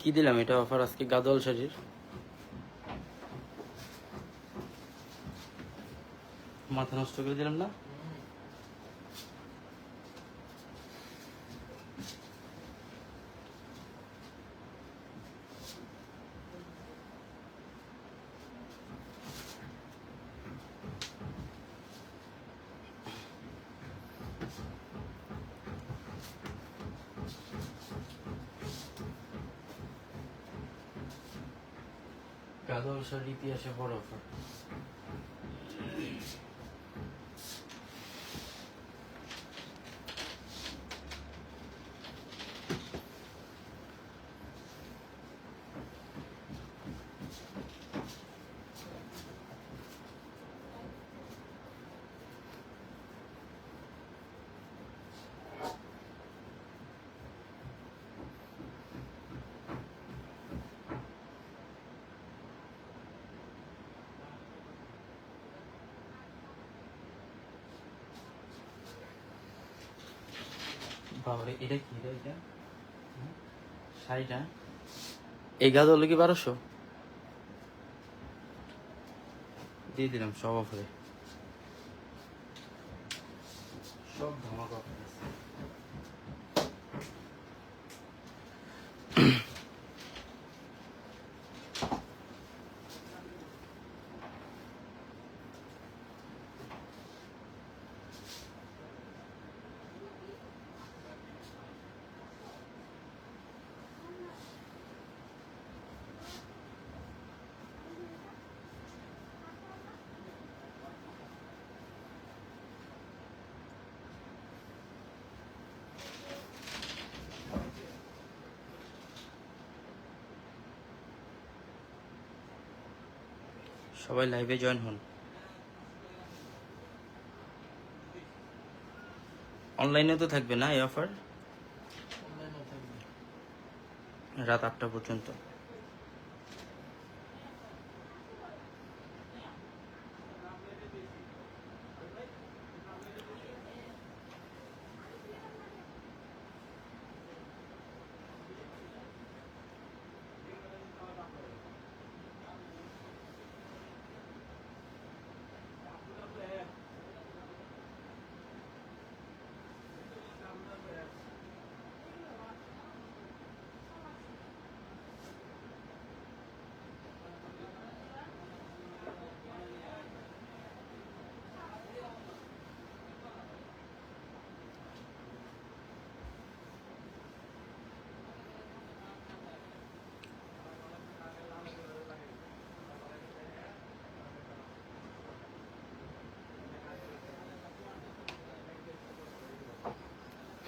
কি দিলাম? এটা অফার আজকে গাদল শাড়ির। মাথা নষ্ট করে দিলাম না গাদল শাড়ির ইতিহাসে বড় বাবারে এটা কি? রে এটা? শাড়িটা? এই গাছ হলো কি বারোশো? দিয়ে দিলাম সব অফারে সব ধামাকা সবাই লাইভে জয়েন হন। অনলাইনে তো থাকবে না এই অফার রাত আটটা পর্যন্ত।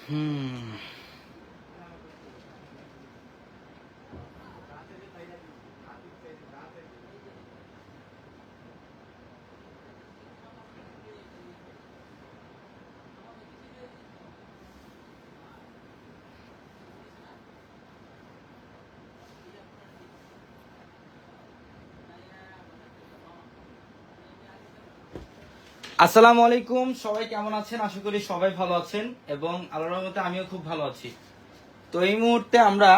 嗯。আসসালামু আলাইকুম, সবাই কেমন আছেন? আশা করি সবাই ভালো আছেন এবং আল্লাহর রহমতে আমিও খুব ভালো আছি। তো এই মুহূর্তে আমরা,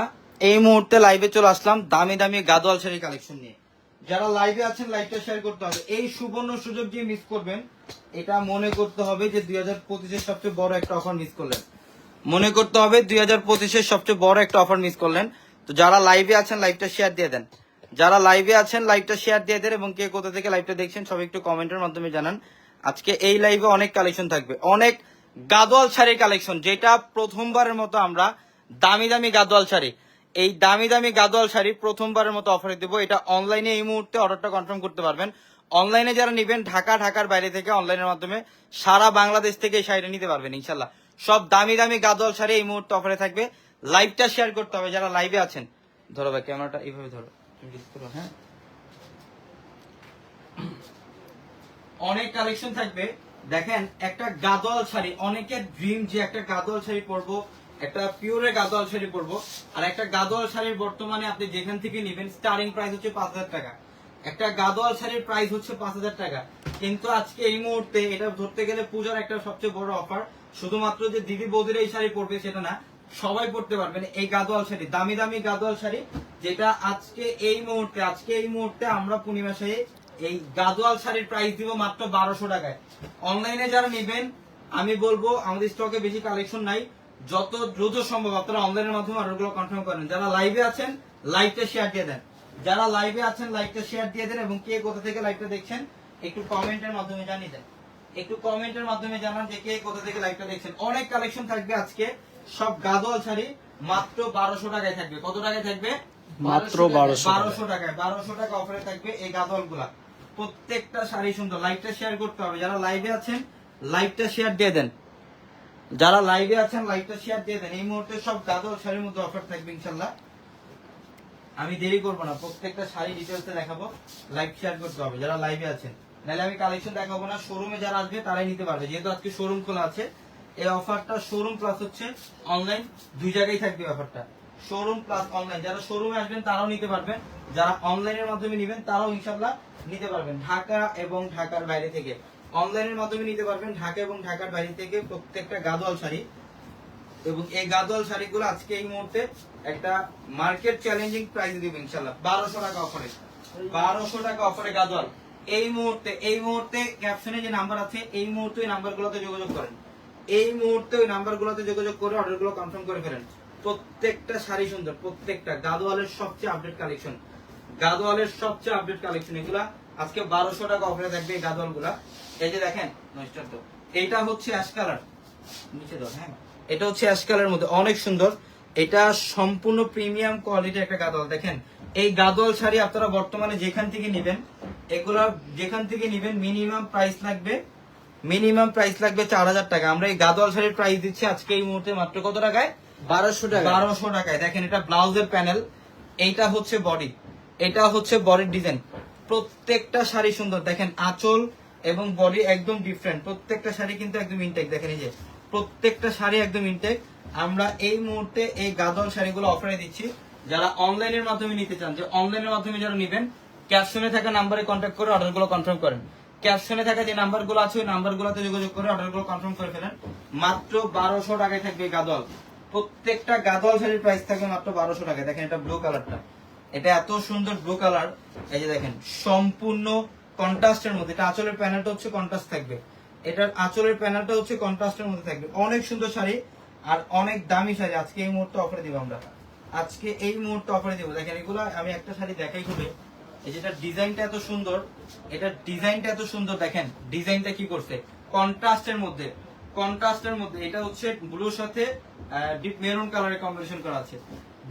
এই মুহূর্তে লাইভে চলে আসলাম দামি দামি গাদোয়াল শাড়ি কালেকশন নিয়ে। যারা লাইভে আছেন লাইভটা শেয়ার করতে হবে। এই সুবর্ণ সুযোগ দিয়ে মিস করবেন। এটা মনে করতে হবে যে দুই হাজার পঁচিশের সবচেয়ে বড় একটা অফার মিস করলেন। মনে করতে হবে দুই হাজার পঁচিশের সবচেয়ে বড় একটা অফার মিস করলেন। তো যারা লাইভে আছেন লাইভটা শেয়ার দিয়ে দেন। যারা লাইভে আছেন লাইভটা শেয়ার দিয়ে দেন এবং কে কোথা থেকে লাইভটা দেখছেন, সবাই একটু কমেন্টের মাধ্যমে জানান। আজকে এই লাইভে অনেক কালেকশন থাকবে। অনেক গাদোয়াল শাড়ির কালেকশন যেটা প্রথমবারের মতো আমরা দামি দামি গাদোয়াল শাড়ি, এই দামি দামি গাদোয়াল শাড়ি প্রথমবারের মতো অফারে দেবো। এটা অনলাইনে এই মুহূর্তে অর্ডারটা কনফার্ম করতে পারবেন। অনলাইনে যারা নেবেন, ঢাকা, ঢাকার বাইরে থেকে অনলাইনের মাধ্যমে সারা বাংলাদেশ থেকে এই শাড়িটা নিতে পারবেন ইনশাল্লাহ সব দামি দামি গাদোয়াল শাড়ি এই মুহূর্তে অফারে থাকবে। লাইভটা শেয়ার করতে হবে, যারা লাইভে আছেন। ধরো ভাই ক্যামেরাটা এইভাবে ধরো। হ্যাঁ? অনেক কালেকশন থাকবে। দেখেন, একটা গাদোয়াল শাড়ি, অনেকের ড্রিম যে একটা গাদোয়াল শাড়ি পরবো, একটা পিওরের গাদোয়াল শাড়ি পরবো, আর একটা গাদোয়াল শাড়ির বর্তমানে আপনি যেখান থেকে নেবেন স্টার্টিং প্রাইস হচ্ছে পাঁচ হাজার টাকা। একটা গাদোয়াল শাড়ির প্রাইস হচ্ছে পাঁচ হাজার টাকা। কিন্তু আজকে এই মুহূর্তে এটা ধরতে গেলে পূজার একটা সবচেয়ে বড় অফার শুধুমাত্র যে দিদি বৌদির এই শাড়ি পরবে সেটা না, সবাই পড়তে পারবেন এই গাদোয়াল শাড়ি, দামি দামি গাদোয়াল শাড়ি, যেটা আজকে এই মুহূর্তে, আজকে এই মুহূর্তে আমরা পূর্ণিমাসে এই গাদোয়াল শাড়ির প্রাইস দিব মাত্র বারোশো টাকায়। অনলাইনে যারা নেবেন আমি বলব আমাদের স্টকে বেশি কালেকশন নাই। যত দ্রুত সম্ভব আপনারা অনলাইনের মাধ্যমে অর্ডারগুলো কনফার্ম করেন। যারা লাইভে আছেন লাইভটা শেয়ার দিয়ে দেন। যারা লাইভে আছেন লাইভটা শেয়ার দিয়ে দেন এবং কে কোথা থেকে লাইভটা দেখছেন একটু কমেন্টের মাধ্যমে জানিয়ে দেন। একটু কমেন্টের মাধ্যমে জানান যে কে কোথা থেকে লাইভটা দেখছেন। অনেক কালেকশন থাকবে আজকে। সব গাদোয়াল শাড়ি মাত্র বারোশো টাকায় থাকবে। কত টাকায় থাকবে? মাত্র বারোশো টাকায়। বারোশো টাকা অফারে থাকবে এই গাদলগুলা প্রত্যেকটা শাড়ি সুন্দর। লাইভটা শেয়ার করতে হবে। যারা লাইভে আছেন লাইভটা শেয়ার দিয়ে দেন। যারা লাইভে আছেন লাইভটা শেয়ার দিয়ে দেন। এই মুহূর্তে সব গাদল শাড়ির মধ্যে অফার থাকবে, ইনশাল্লাহ। আমি দেরি করব না। প্রত্যেকটা শাড়ি ডিটেলসে দেখাবো। লাইভ শেয়ার করতে হবে, যারা লাইভে আছেন। নাহলে আমি কালেকশন দেখাবো না। শোরুমে যারা আসবে, তারাই নিতে পারবে। যেহেতু আজকে শোরুম খোলা আছে, এই অফারটা শোরুম প্লাস হচ্ছে অনলাইন দুই জায়গায় থাকবে অফারটা শোরুম প্লাস অনলাইন যারা শোরুমে আসবেন, তারাও নিতে পারবেন। যারা অনলাইনের মাধ্যমে নেবেন, তারাও ইনশাল্লাহ নিতে পারবেন। ঢাকা এবং ঢাকার বাইরে থেকে। অনলাইনের মাধ্যমে নিতে পারবেন ঢাকা এবং ঢাকার বাইরে থেকে প্রত্যেকটা গাদোয়াল শাড়ি। এবং এই গাদোয়াল শাড়িগুলো আজকে এই মুহূর্তে একটা মার্কেট চ্যালেঞ্জিং প্রাইস দিব ইনশাল্লাহ বারোশো টাকা অফারে বারোশো টাকা অফারে গাদোয়াল। এই মুহূর্তে এই মুহূর্তে ক্যাপশনে যে নাম্বার আছে, এই মুহূর্তে ওই নাম্বারগুলোতে যোগাযোগ করেন। এই মুহূর্তে ওই নাম্বারগুলোতে যোগাযোগ করে অর্ডারগুলো কনফার্ম করে ফেলেন। প্রত্যেকটা শাড়ি সুন্দর, প্রত্যেকটা। গাদোয়ালের সবচেয়ে আপডেট কালেকশন গাদোয়ালের সবচেয়ে আপডেট কালেকশন এগুলা। আজকে বারোশো টাকা অফারে থাকবে এই গাদোয়ালগুলা এই যে দেখেন এইটা হচ্ছে অ্যাশ কালার নিচে দাও হ্যাঁ। এটা হচ্ছে অ্যাশ কালারের মধ্যে। অনেক সুন্দর। এটা সম্পূর্ণ প্রিমিয়াম কোয়ালিটির একটা গাদোয়াল। দেখেন, এই গাদোয়াল শাড়ি আপনারা বর্তমানে যেখান থেকে নেবেন, এগুলা যেখান থেকে নেবেন মিনিমাম প্রাইস লাগবে মিনিমাম প্রাইস লাগবে চার হাজার টাকা। আমরা এই গাদোয়াল শাড়ির প্রাইস দিচ্ছি আজকে এই মুহূর্তে মাত্র কত টাকায়? বারোশো টাকা। বারোশো টাকায়। দেখেন, এটা ব্লাউজের প্যানেল। এইটা হচ্ছে বডি। এটা হচ্ছে বডির ডিজাইন। প্রত্যেকটা শাড়ি সুন্দর। দেখেন, আঁচল এবং বডি একদম ডিফারেন্ট প্রত্যেকটা শাড়ি কিন্তু একদম ইনটেক দেখেন, এই যে, প্রত্যেকটা শাড়ি একদম ইনটেক আমরা এই মুহূর্তে এই গাদল শাড়িগুলো অফারে দিচ্ছি। যারা অনলাইনের মাধ্যমে নিতে চান, যে অনলাইনের মাধ্যমে যারা নেবেন ক্যাপশনে থাকা নাম্বারে কন্ট্যাক্ট করে অর্ডারগুলো কনফার্ম করেন। ক্যাপশনে থাকা যে নাম্বারগুলো আছে, ওই নাম্বারগুলোতে যোগাযোগ করে অর্ডারগুলো কনফার্ম করে ফেলেন। মাত্র বারোশো টাকায় থাকবে গাদল প্রত্যেকটা গাদল শাড়ির প্রাইস থাকবে মাত্র বারোশো টাকায়। দেখেন এটা ব্লু কালারটা এটা এত সুন্দর ব্লু কালার এই যে দেখেন, সম্পূর্ণ কন্ট্রাস্টের মধ্যে, এটা আঁচলের প্যানেলটা হচ্ছে কন্ট্রাস্ট থাকবে। এটার আঁচলের প্যানেলটা হচ্ছে কন্ট্রাস্টের মধ্যে থাকবে। অনেক সুন্দর শাড়ি আর অনেক দামি শাড়ি। আজকে এই মুহূর্তে অফারে দিব আমরা। আজকে এই মুহূর্তে অফারে দিব। দেখেন, এগুলো আমি একটা শাড়ি দেখাই খুলে। এই যে যেটা ডিজাইনটা এত সুন্দর, এটা ডিজাইনটা এত সুন্দর, দেখেন ডিজাইনটা কি করছে? কন্ট্রাস্টের মধ্যে। কন্ট্রাস্টের মধ্যে এটা হচ্ছে ব্লুর সাথে ডিপ মেরুন কালারের কম্বিনেশন করা আছে।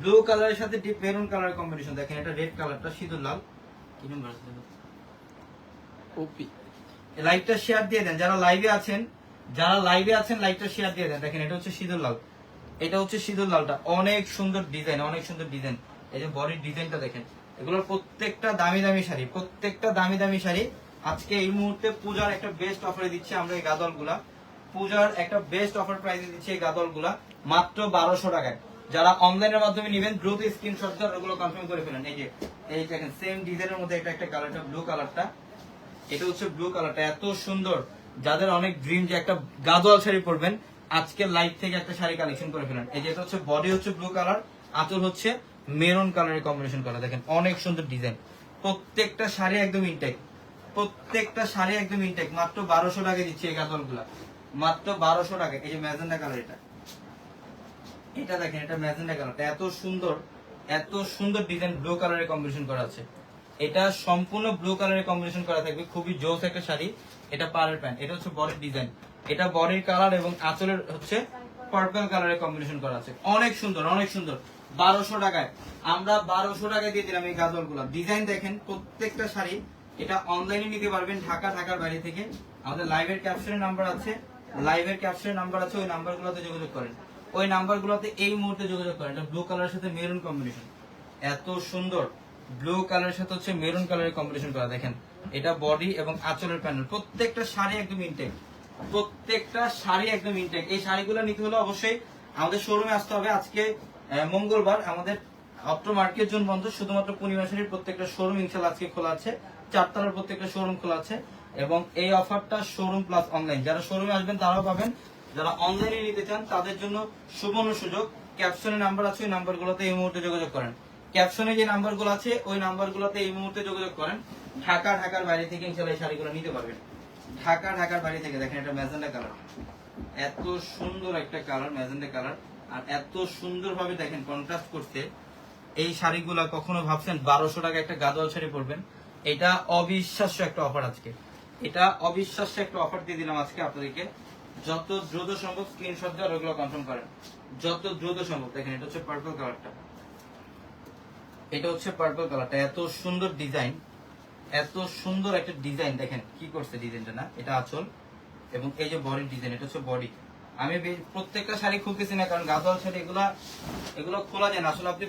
ব্লু কালারের সাথে ডিপ মেরুন কালারের কম্বিনেশন দেখেন এটা রেড কালারটা সিঁদুর লাল। কি নাম্বার আছে? ওপি লাইভটা শেয়ার দিয়ে দেন যারা লাইভে আছেন যারা লাইভে আছেন লাইভটা শেয়ার দিয়ে দেন। দেখেন এটা হচ্ছে সিঁদুর লাল। এটা হচ্ছে সিঁদুর লালটা। অনেক সুন্দর ডিজাইন অনেক সুন্দর ডিজাইন এই যে বডির ডিজাইনটা দেখেন এগুলোর প্রত্যেকটা দামি দামি শাড়ি প্রত্যেকটা দামি দামি শাড়ি আজকে এই মুহূর্তে পূজার একটা বেস্ট অফারে দিচ্ছে আমরা এই গাদলগুলা। পূজার একটা বেস্ট অফার প্রাইসে দিচ্ছি এই গাদলগুলা, মাত্র বারোশো টাকায়। যারা অনলাইনের মাধ্যমে নেবেন, দ্রুত স্ক্রিনশট ওগুলো কনফার্ম করে ফেলেন। এই যে, এই দেখেন সেম ডিজাইনের মধ্যে এটা একটা কালারটা ব্লু কালারটা এটা হচ্ছে ব্লু কালারটা এত সুন্দর। যাদের অনেক ড্রিম যে একটা গাদোয়াল শাড়ি পরবেন, আজকে লাইভ থেকে একটা শাড়ি কালেকশন করে ফেলেন। এই যে এটা হচ্ছে বডি হচ্ছে ব্লু কালার আঁচল হচ্ছে মেরুন কালারের কম্বিনেশন করা দেখেন, অনেক সুন্দর ডিজাইন প্রত্যেকটা শাড়ি একদম ইনটেক প্রত্যেকটা শাড়ি একদম ইনটেক মাত্র বারোশো টাকা দিচ্ছে এই গাদলগুলা মাত্র বারোশো টাকা। এই যে ম্যাজেন্ডা কালার এটা। এটা দেখেন, এটা ম্যাজেন্ডা কালারটা এত সুন্দর এত সুন্দর ডিজাইন ব্লু কালারের কম্বিনেশন করা আছে। এটা সম্পূর্ণ ব্লু কালারের কম্বিনেশন করা থাকবে। খুবই জোস একটা শাড়ি। এটা পাড়ের প্যান্ট। এটা হচ্ছে বডির ডিজাইন এটা বডির কালার এবং আঁচলের হচ্ছে পার্পল কালারের কম্বিনেশন করা আছে। অনেক সুন্দর অনেক সুন্দর। বারোশো টাকায়। আমরা বারোশো টাকায় দিয়ে দিলাম এই গাজলগুলা ডিজাইন দেখেন, প্রত্যেকটা শাড়ি। এটা অনলাইনে নিতে পারবেন, ঢাকা, ঢাকার বাইরে থেকে। আমাদের লাইভের ক্যাপশনের নাম্বার আছে। লাইভের ক্যাপশনের নাম্বার আছে, ওই নাম্বারগুলোতে যোগাযোগ করেন। ওই নাম্বারগুলোতে এই মুহূর্তে যোগাযোগ করেন। এটা ব্লু কালারের সাথে মেরুন কম্বিনেশন এত সুন্দর ব্লু কালারের সাথে হচ্ছে মেরুন কালারের কম্বিনেশন করা। দেখেন, এটা বডি এবং আঁচলের প্যানেল প্রত্যেকটা শাড়ি একদম ইনটেক প্রত্যেকটা শাড়ি একদম ইনটেক এই শাড়িগুলো নিতে হলে অবশ্যই আমাদের শোরুমে আসতে হবে। আজকে মঙ্গলবার আমাদের অপ্টো মার্কেট জোন বন্ধ। শুধুমাত্র পূর্ণিমা শাড়ির প্রত্যেকটা শোরুম ইনশাল্লাহ আজকে খোলা আছে। চারতলার প্রত্যেকটা শোরুম খোলা আছে। এবং এই অফারটা শোরুম প্লাস অনলাইন যারা শোরুমে আসবেন, তারাও পাবেন। যারা অনলাইনে নিতে চান, তাদের জন্য সুবর্ণ সুযোগ। ক্যাপশনে নাম্বার আছে, ওই নাম্বারগুলোতে এই মুহূর্তে যোগাযোগ করেন। ক্যাপশনে যে নাম্বারগুলো আছে, ওই নাম্বারগুলোতে এই মুহূর্তে যোগাযোগ করেন। ঢাকা, ঢাকার বাইরে থেকে ইনশাল্লাহ এই শাড়িগুলো নিতে পারবেন। ঢাকা, ঢাকার বাইরে থেকে দেখেন এটা ম্যাজেন্ডা কালার। এত সুন্দর একটা কালার ম্যাজেন্ডা কালার। আর এত সুন্দরভাবে দেখেন কন্ট্রাস্ট করতে। এই শাড়িগুলা কখনো ভাবছেন বারোশো টাকা একটা গাদোয়াল শাড়ি পরবেন? এটা অবিশ্বাস্য একটা অফার আজকে। এটা অবিশ্বাস্য একটা অফার দিয়ে দিলাম আজকে আপনাদেরকে। যত দ্রুত সম্ভব স্ক্রিনশট দিয়ে ওগুলো কনফার্ম করেন। যত দ্রুত সম্ভব, দেখেন, এটা হচ্ছে পার্পল কালারটা এটা হচ্ছে পার্পল কালারটা এত সুন্দর ডিজাইন এত সুন্দর একটা ডিজাইন দেখেন, কি করছে ডিজাইনটা না? এটা আচল এবং এই যে বডির ডিজাইন এটা হচ্ছে বডি আমি প্রত্যেকটা শাড়ি খুলতেছি না, কারণ গাদোয়াল শাড়ি এগুলা, এগুলো খোলা যায় না। আসলে আপনি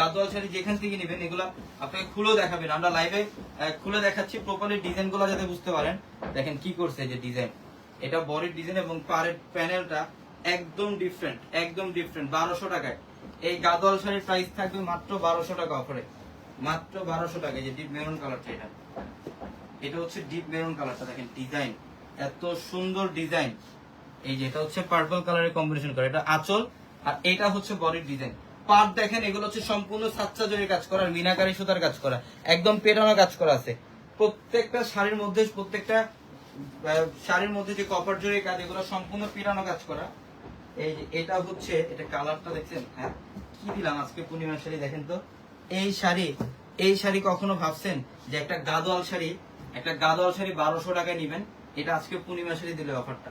গাদোয়াল শাড়ি যেখান থেকে নেবেন, এগুলা আপনাকে খুলেও দেখাবেন। আমরা লাইভে খুলে দেখাচ্ছি প্রপারলি ডিজাইনগুলো যাতে বুঝতে পারেন। দেখেন কি করছে যে ডিজাইন এটা বডির ডিজাইন এবং পারের প্যানেলটা একদম ডিফারেন্ট একদম ডিফারেন্ট বারোশো টাকায়। এই গাদোয়াল শাড়ির প্রাইস থাকবে মাত্র বারোশো টাকা অফারে মাত্র বারোশো টাকা এই যে ডিপ মেরুন কালারটা এটা। এটা হচ্ছে ডিপ মেরুন কালারটা দেখেন ডিজাইন এত সুন্দর ডিজাইন এই যে, এটা হচ্ছে পার্পল কালারের কম্বিনেশন করা। এটা আঁচল, আর এটা হচ্ছে বডির ডিজাইন পাট দেখেন, এগুলো হচ্ছে সম্পূর্ণ সাচ্চা জরির কাজ করা মিনাকারি সুতার কাজ করা। একদম পেটানো কাজ করা আছে। প্রত্যেকটা শাড়ির মধ্যে, প্রত্যেকটা শাড়ির মধ্যে যে কপার জরির কাজ, এগুলো সম্পূর্ণ পেটানো কাজ করা। এই যে, এটা হচ্ছে, এটা কালারটা দেখছেন? হ্যাঁ কি দিলাম আজকে পূর্ণিমা শাড়ি, দেখেন তো। এই শাড়ি এই শাড়ি কখনো ভাবছেন যে একটা গাদোয়াল শাড়ি, একটা গাদোয়াল শাড়ি বারোশো টাকায় নিবেন? এটা আজকে পূর্ণিমা শাড়ি দিলে অফারটা।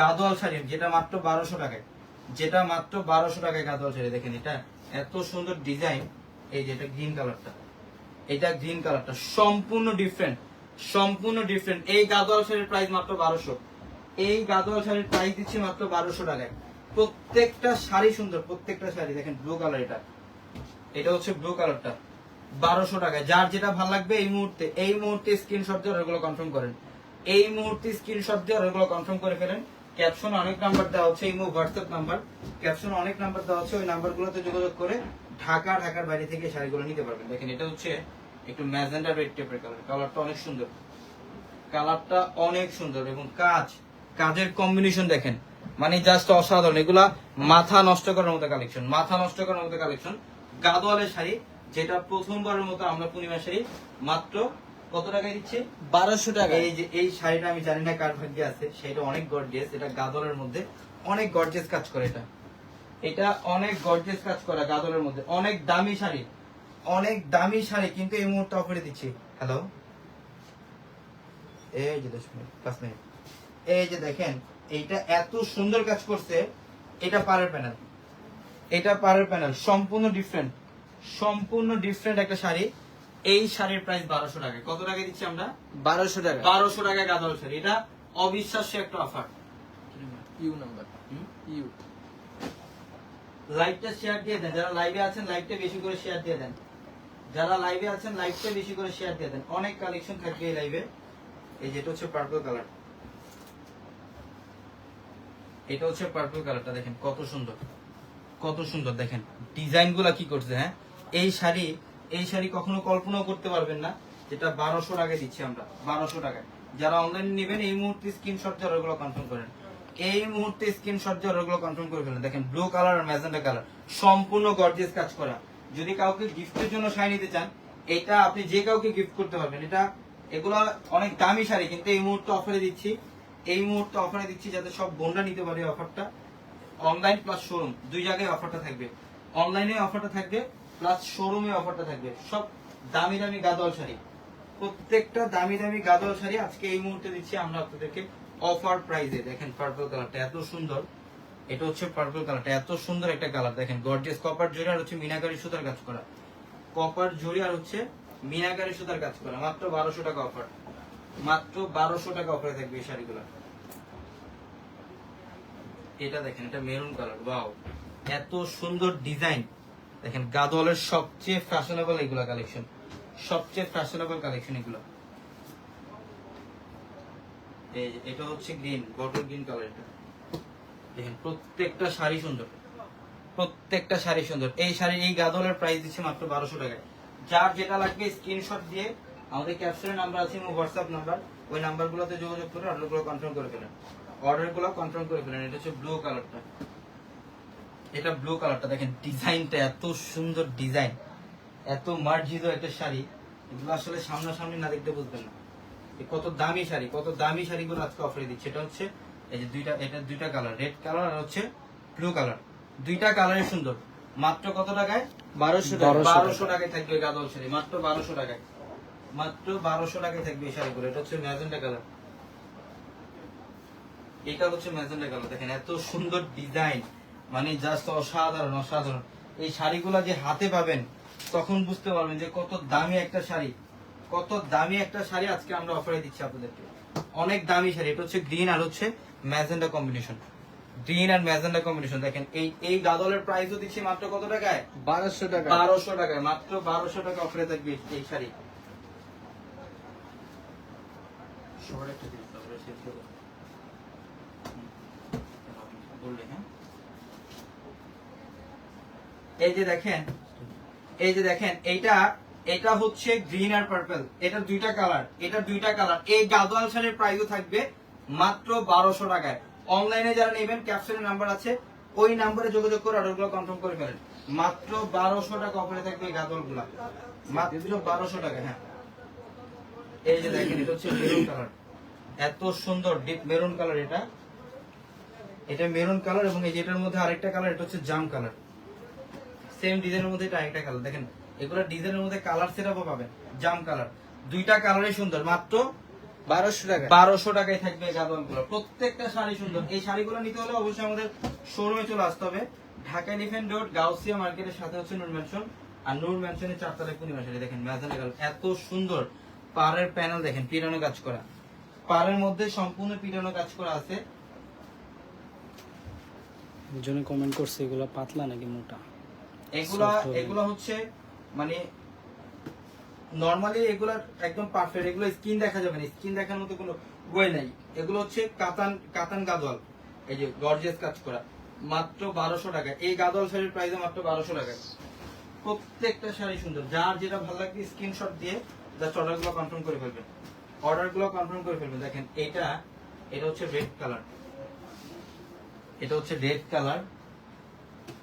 গাদোয়াল শাড়ি, যেটা মাত্র বারোশো টাকায়। যেটা মাত্র বারোশো টাকায় গাদোয়াল শাড়ি। দেখেন, এটা এত সুন্দর ডিজাইন, এই যে এটা গ্রিন কালারটা এটা গ্রিন কালারটা সম্পূর্ণ ডিফারেন্ট সম্পূর্ণ ডিফারেন্ট এই গাদোয়াল শাড়ির প্রাইস মাত্র বারোশো। এই গাদোয়াল শাড়ির প্রাইস দিচ্ছি মাত্র বারোশো টাকায়। প্রত্যেকটা শাড়ি সুন্দর, প্রত্যেকটা শাড়ি। দেখেন ব্লু কালার এটা। এটা হচ্ছে ব্লু কালারটা বারোশো টাকায়। যার যেটা ভালো লাগবে এই মুহূর্তে এই মুহূর্তে স্ক্রিনশট দিয়ে ওগুলো কনফার্ম করেন। এই মুহূর্তে স্ক্রিনশট দিয়ে ওগুলো কনফার্ম করে ফেলেন। ক্যাপশন অনেক নাম্বার দেওয়া হচ্ছে এই হোয়াটসঅ্যাপ নাম্বার ক্যাপশন অনেক নাম্বার দেওয়া হচ্ছে, ওই নাম্বারগুলোতে যোগাযোগ করে ঢাকা, ঢাকার বাইরে থেকে শাড়িগুলো নিতে পারবেন। দেখেন, এটা হচ্ছে একটু ম্যাজেন্ডা রেড টেপের কালার কালারটা অনেক সুন্দর। কালারটা অনেক সুন্দর এবং কাজ, কাজের কম্বিনেশন দেখেন। মানে জাস্ট অসাধারণ। এগুলা মাথা নষ্ট করার মতো কালেকশন মাথা নষ্ট করার মতো কালেকশন গাদোয়ালের শাড়ি, যেটা প্রথমবারের মতো আমরা পূর্ণিমা শাড়ি, মাত্র কত টাকায় দিচ্ছি? বারোশো টাকা। এই যে এই শাড়িটা আমি জানি না কার ভাগ্যে আছে সেটা অনেক গর্জিয়াস এটা গাদলের মধ্যে অনেক গর্জিয়াস কাজ করে এটা। এটা অনেক গর্জিয়াস কাজ করা গাদলের মধ্যে অনেক দামি শাড়ি। অনেক দামি শাড়ি কিন্তু এই মুহূর্তে অফারে দিচ্ছি। হ্যালো এই যে দশ মিনিট পাঁচ মিনিট। এই যে দেখেন এইটা এত সুন্দর কাজ করছে এটা পারের প্যানেল এটা পারের প্যানেল সম্পূর্ণ ডিফারেন্ট সম্পূর্ণ ডিফারেন্ট একটা শাড়ি। এই শাড়ির প্রাইস বারোশো টাকা। কত টাকা দিচ্ছি আমরা? বারোশো টাকা। বারোশো টাকা গাদল শাড়ি। এটা অবিশ্বাস্য একটা অফার ইউ নাম্বার। ইউ। লাইভটা শেয়ার দিয়ে দেন। যারা লাইভে আছেন লাইভটা বেশি করে শেয়ার দিয়ে দেন। যারা লাইভে আছেন লাইভটা বেশি করে শেয়ার দিয়ে দেন। অনেক কালেকশন থাকবে এই লাইভে এই যেটা হচ্ছে পার্পল কালার এটা হচ্ছে পার্পল কালারটা দেখেন কত সুন্দর। কত সুন্দর দেখেন। ডিজাইনগুলা কি করছে হ্যাঁ? এই শাড়ি এই শাড়ি কখনো কল্পনাও করতে পারবেন না, যেটা বারোশো টাকায় দিচ্ছি আমরা, বারোশো টাকায়। যারা অনলাইন নেবেন, এই মুহূর্তে স্ক্রিনশট দিয়ে ওগুলো কনফার্ম করেন। এই মুহূর্তে স্ক্রিনশট দিয়ে ওগুলো কনফার্ম করে ফেলেন। দেখেন ব্লু কালার আর ম্যাজেন্টা কালার সম্পূর্ণ গর্জিয়াস কাজ করা। যদি কাউকে গিফটের জন্য শাড়ি নিতে চান, এটা আপনি যে কাউকে গিফট করতে পারবেন, এটা এগুলো অনেক দামি শাড়ি, কিন্তু এই মুহূর্তে অফারে দিচ্ছি। এই মুহূর্তে অফারে দিচ্ছি যাতে সব বোনরা নিতে পারে অফারটা অনলাইন প্লাস শোরুম দুই জায়গায় অফারটা থাকবে। অনলাইনে অফারটা থাকবে প্লাস শোরুমে অফারটা থাকবে। সব দামি দামি গাদোয়াল শাড়ি। প্রত্যেকটা দামি দামি গাদোয়াল শাড়ি আজকে এই মুহূর্তে দিচ্ছি আমরা আপনাদেরকে অফার প্রাইসে দেখেন পার্পল কালারটা এত সুন্দর। এটা হচ্ছে পার্পল কালারটা এত সুন্দর একটা কালার দেখেন গর্জিয়াস কপার জরি আর হচ্ছে মিনাকারি সুতার কাজ করা। কপার জরি আর হচ্ছে মিনাকারি সুতার কাজ করা। মাত্র বারোশো টাকা অফার মাত্র বারোশো টাকা অফারে থাকবে এই শাড়িগুলো। এটা দেখেন, এটা মেরুন কালার ওয়াও এত সুন্দর ডিজাইন দেখেন গাদওয়ালের সবচেয়ে ফ্যাশনেবল এগুলা কালেকশন সবচেয়ে ফ্যাশনেবল কালেকশন এগুলো। এটা হচ্ছে গ্রিন বটল গ্রিন কালার দেখেন, প্রত্যেকটা শাড়ি সুন্দর। প্রত্যেকটা শাড়ি সুন্দর। এই শাড়ি, এই গাদলের প্রাইস দিচ্ছে মাত্র বারোশো টাকায়। যার যেটা লাগবে স্ক্রিনশট দিয়ে আমাদের ক্যাপশনের নাম্বার আছে, এবং হোয়াটসঅ্যাপ নাম্বার ওই নাম্বারগুলোতে যোগাযোগ করে অর্ডারগুলো কনফার্ম করে ফেলেন। অর্ডারগুলো কনফার্ম করে ফেলেন। এটা হচ্ছে ব্লু কালারটা এটা ব্লু কালারটা দেখেন ডিজাইনটা এত সুন্দর ডিজাইন এত মার্জিত একটা শাড়ি এগুলো আসলে সামনাসামনি না দেখতে বুঝবেন না। কত দামি শাড়ি কত দামি শাড়িগুলো আজকে অফারে দিচ্ছে। এটা হচ্ছে এই যে দুইটা এটা দুইটা কালার রেড কালার আর হচ্ছে ব্লু কালার দুইটা কালারই সুন্দর। মাত্র কত টাকায়? বারোশো টাকা। বারোশো টাকায় থাকবে গাদল শাড়ি মাত্র বারোশো টাকায়। মাত্র বারোশো টাকায় থাকবে এই শাড়িগুলো। এটা হচ্ছে ম্যাজেন্টা কালার এটা হচ্ছে ম্যাজেন্টা কালার দেখেন এত সুন্দর ডিজাইন মানে জাস্ট অসাধারণ অসাধারণ। এই শাড়িগুলো যে হাতে পাবেন তখন বুঝতে পারবেন যে কত দামি একটা শাড়ি। কত দামি একটা শাড়ি আজকে আমরা অফারে দিচ্ছি আপনাদেরকে। অনেক দামি শাড়ি এটা হচ্ছে গ্রিন আর হচ্ছে ম্যাজেন্টা কম্বিনেশন গ্রিন আর ম্যাজেন্টা কম্বিনেশন দেখেন এই এই গাদলের প্রাইসও দিচ্ছি মাত্র কত টাকায়? বারোশো টাকা। বারোশো টাকায় মাত্র বারোশো টাকা অফারে থাকবে এই শাড়ি। সবার একটা বললে, হ্যাঁ? এই যে দেখেন, এই যে দেখেন, এইটা, এটা হচ্ছে গ্রিন আর পার্পল এটা দুইটা কালার এটা দুইটা কালার এই গাদোয়াল শাড়ির প্রাইসও থাকবে মাত্র বারোশো টাকায়। অনলাইনে যারা নেবেন ক্যাপশনের নাম্বার আছে, ওই নাম্বারে যোগাযোগ করে অর্ডারগুলো কনফার্ম করে ফেলেন। মাত্র বারোশো টাকা অফারে থাকবে এই গাদোয়ালগুলা মাত্র বারোশো টাকা হ্যাঁ। এই যে দেখেন, এটা হচ্ছে মেরুন কালার এত সুন্দর ডিপ মেরুন কালার এটা। এটা মেরুন কালার এবং এই যেটার মধ্যে আরেকটা কালার এটা হচ্ছে জাম কালার সেম ডিজাইনের মধ্যে এটা আরেকটা কালার দেখেন এগুলো ডিজাইনের মধ্যে কালার সেটআপও পাবেন জাম কালার দুইটা কালারই সুন্দর মাত্র বারোশো টাকা। বারোশো টাকায় থাকবে প্রত্যেকটা শাড়ি সুন্দর। এই শাড়িগুলো নিতে হলে অবশ্যই আমাদের শোরুমে চলে আসতে হবে। ঢাকা এলিফেন্ট রোড গাউসিয়া মার্কেটের সাথে হচ্ছে নূর ম্যানশন আর নূর ম্যানশনের চারতলায় পূর্ণিমা শাড়ি দেখেন ম্যাজান এত সুন্দর। পাড়ের প্যানেল দেখেন পিটানো কাজ করা। পাড়ের মধ্যে সম্পূর্ণ পিটানো কাজ করা আছে। একজনে কমেন্ট করছে এগুলো পাতলা নাকি মোটা? এগুলা এগুলা হচ্ছে মানে নরমালি এগুলা একদম পারফেক্ট এগুলো স্কিন দেখা যাবে না স্কিন দেখার মতো কোনো ওয়ে নাই। এগুলো হচ্ছে কাতান কাতান গাদল এই যে গর্জিয়াস কাজ করা। মাত্র বারোশো টাকা। এই গাদল শাড়ির প্রাইস মাত্র বারোশো টাকা। প্রত্যেকটা শাড়ি সুন্দর। যার যেটা ভালো লাগবে স্ক্রিনশট দিয়ে জাস্ট অর্ডারগুলো কনফার্ম করে ফেলবেন। অর্ডারগুলো কনফার্ম করে ফেলবেন। দেখেন এটা এটা হচ্ছে রেড কালার এটা হচ্ছে রেড কালার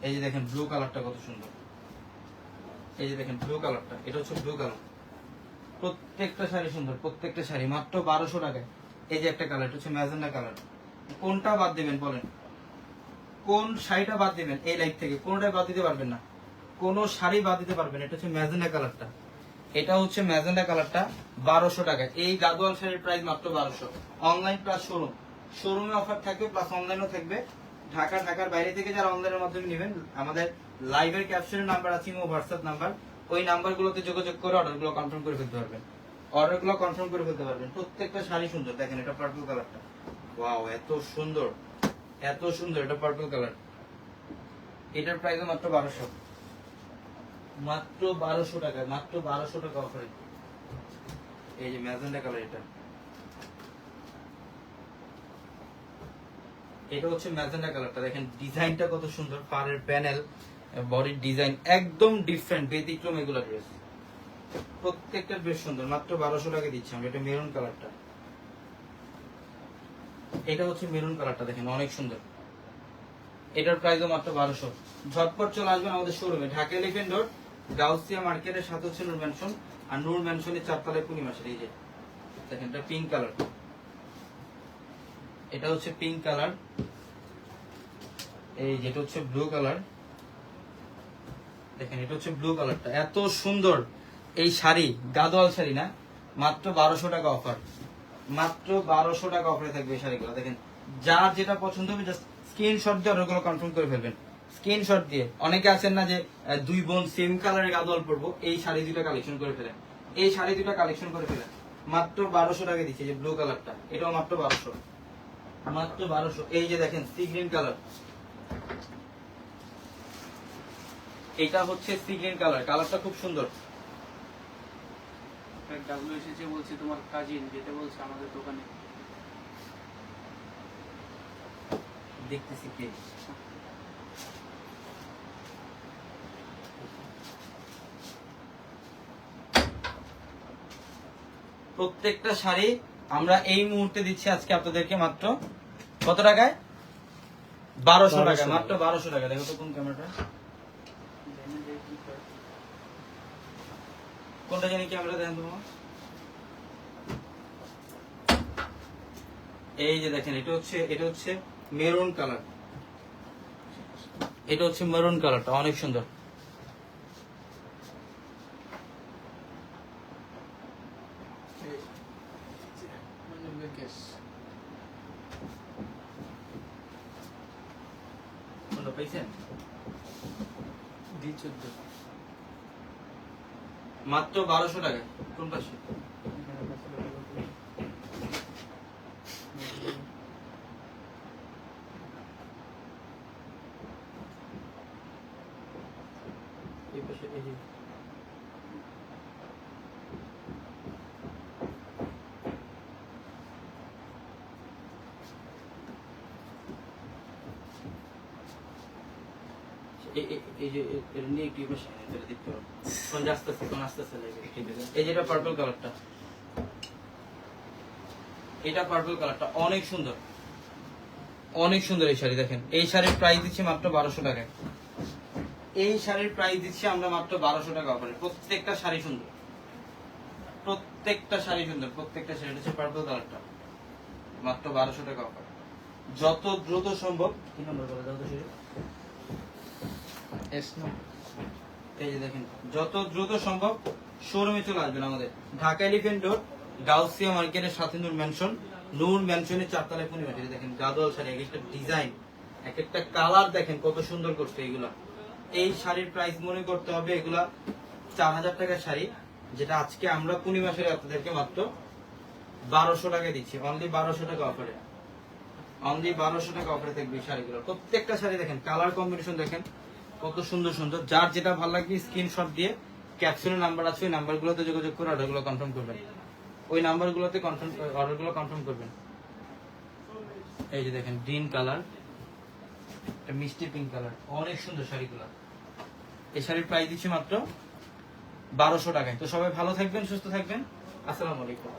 এই যে দেখেন ব্লু কালারটা কত সুন্দর। এই যে দেখেন ব্লু কালারটা এটা হচ্ছে ব্লু কালার প্রত্যেকটা শাড়ি সুন্দর, প্রত্যেকটা শাড়ি, মাত্র বারোশো টাকায়। এই যে একটা কালার হচ্ছে ম্যাজেন্ডা কালার কোনটা বাদ দিবেন বলেন? কোন শাড়িটা বাদ দিবেন এই লাইট থেকে? কোনটাই বাদ দিতে পারবেন না। কোন শাড়ি বাদ দিতে পারবেন এটা হচ্ছে ম্যাজেন্ডা কালারটা এটা হচ্ছে ম্যাজেন্ডা কালারটা বারোশো টাকা এই গাদোয়াল শাড়ির প্রাইস মাত্র বারোশো। অনলাইন প্লাস শোরুম শোরুমে অফার থাকবে প্লাস অনলাইনও থাকবে। ঢাকা, ঢাকার বাইরে থেকে যারা অনলাইনের মাধ্যমে নেবেন, আমাদের লাইভের ক্যাপশনের নাম্বার আছে ও হোয়াটসঅ্যাপ নাম্বার ওই নাম্বারগুলোতে যোগাযোগ করে অর্ডারগুলো কনফার্ম করে ফেলতে পারবেন। অর্ডারগুলো কনফার্ম করে ফেলতে পারবেন। প্রত্যেকটা শাড়ি সুন্দর। দেখেন, এটা পার্পল কালারটা ওয়াও এত সুন্দর। এত সুন্দর, এটা পার্পল কালার এটার প্রাইস মাত্র বারোশো। মাত্র বারোশো টাকা, মাত্র বারোশো টাকা অফারে এই যে ম্যাজেন্ডা কালার এটা। এটা হচ্ছে ম্যাজেন্ডা কালারটা। দেখেন, ডিজাইনটা কত সুন্দর। পাড়ের প্যানেল, বডির ডিজাইন একদম ডিফারেন্ট ব্যতিক্রম এগুলো ড্রেস প্রত্যেকটা বেশ সুন্দর। মাত্র বারোশো টাকা দিচ্ছি আমরা। এটা মেরুন কালারটা। এটা হচ্ছে মেরুন কালারটা, দেখেন, অনেক সুন্দর। এটার প্রাইসও মাত্র বারোশো। ঝটপট চলে আসবেন আমাদের শোরুমে ঢাকা এলিফেন্ট রোড গাউসিয়া মার্কেটের সাথে হচ্ছে নূর ম্যানশন আর নূর ম্যানশনের চারতলায় পূর্ণিমাসের এই যে। দেখেন, এটা পিঙ্ক কালার এটা হচ্ছে পিঙ্ক কালার এই যেটা হচ্ছে ব্লু কালার দেখেন এটা হচ্ছে ব্লু কালারটা এত সুন্দর এই শাড়ি, গাদোয়াল শাড়ি না, মাত্র বারোশো টাকা অফার মাত্র বারোশো টাকা অফারে থাকবে এই শাড়িগুলো, দেখেন। যার যেটা পছন্দ হবে জাস্ট স্ক্রিনশট দিয়ে অর্ডারগুলো কনফার্ম করে ফেলবেন। স্ক্রিনশট দিয়ে। অনেকে আছেন না যে দুই বোন সেম কালারের গাদোয়াল পরবো, এই শাড়ি দুটা কালেকশন করে ফেলেন। এই শাড়ি দুটা কালেকশন করে ফেলেন। মাত্র বারোশো টাকা দিচ্ছে যে ব্লু কালারটা এটাও মাত্র বারোশো। মাত্র বারোশো। এই যে দেখেন সি গ্রিন কালার এটা হচ্ছে সি গ্রিন কালার কালারটা খুব সুন্দর। ডাব্লিউ এসেছে বলছে তোমার কাজিন যেতে বলছে আমাদের দোকানে। দেখতেছি কে। প্রত্যেকটা শাড়ি আমরা এই মুহূর্তে দিচ্ছি আজকে আপনাদেরকে মাত্র কত টাকায়? বারোশো টাকা মাত্র বারোশো টাকা। দেখো তো কোন ক্যামেরাটা। কোনটা জানি ক্যামেরা দেখেন তোমার। এই যে দেখেন এটা হচ্ছে এটা হচ্ছে মেরুন কালার। এটা হচ্ছে মেরুন কালারটা অনেক সুন্দর। কোনটা পাইছেন ডি চোদ্দ মাত্র বারোশো টাকা কোন পাশে এই পাশে এই যে। এই- এই- এই অনেক সুন্দর। এই শাড়ি, দেখেন। এই শাড়ির প্রাইস দিচ্ছি মাত্র বারোশো টাকায়। এই শাড়ির প্রাইস দিচ্ছি আমরা মাত্র বারোশো টাকা অফারে প্রত্যেকটা শাড়ি সুন্দর। প্রত্যেকটা শাড়ি সুন্দর। প্রত্যেকটা শাড়ি হচ্ছে পার্পল কালারটা মাত্র বারোশো টাকা অফার যত দ্রুত সম্ভব কি নম্বর বলে দাও তো Dhaka elephant mansion design colour দেখেন কত সুন্দর করছে এগুলা। এই শাড়ির প্রাইস মনে করতে হবে এগুলা চার হাজার টাকার শাড়ি, যেটা আজকে আমরা পূর্ণিমা আপনাদেরকে মাত্র বারোশো টাকা দিচ্ছি। অনলি বারোশো টাকা অফারে অনলি বারোশো টাকা অফারে থাকবে শাড়িগুলো। প্রত্যেকটা শাড়ি দেখেন কালার কম্বিনেশন দেখেন কত সুন্দর সুন্দর। যার যেটা ভালো লাগবে স্ক্রিনশট দিয়ে ক্যাপশনের নাম্বার আছে, ওই নাম্বারগুলোতে যোগাযোগ করে অর্ডারগুলো কনফার্ম করবেন। ওই নাম্বারগুলোতে কনফার্ম অর্ডারগুলো কনফার্ম করবেন। এই যে দেখেন গ্রিন কালার মিষ্টি পিঙ্ক কালার অনেক সুন্দর শাড়িগুলো। এই শাড়ির প্রাইস দিচ্ছি মাত্র বারোশো টাকায়। তো সবাই ভালো থাকবেন, সুস্থ থাকবেন। আসসালামু আলাইকুম।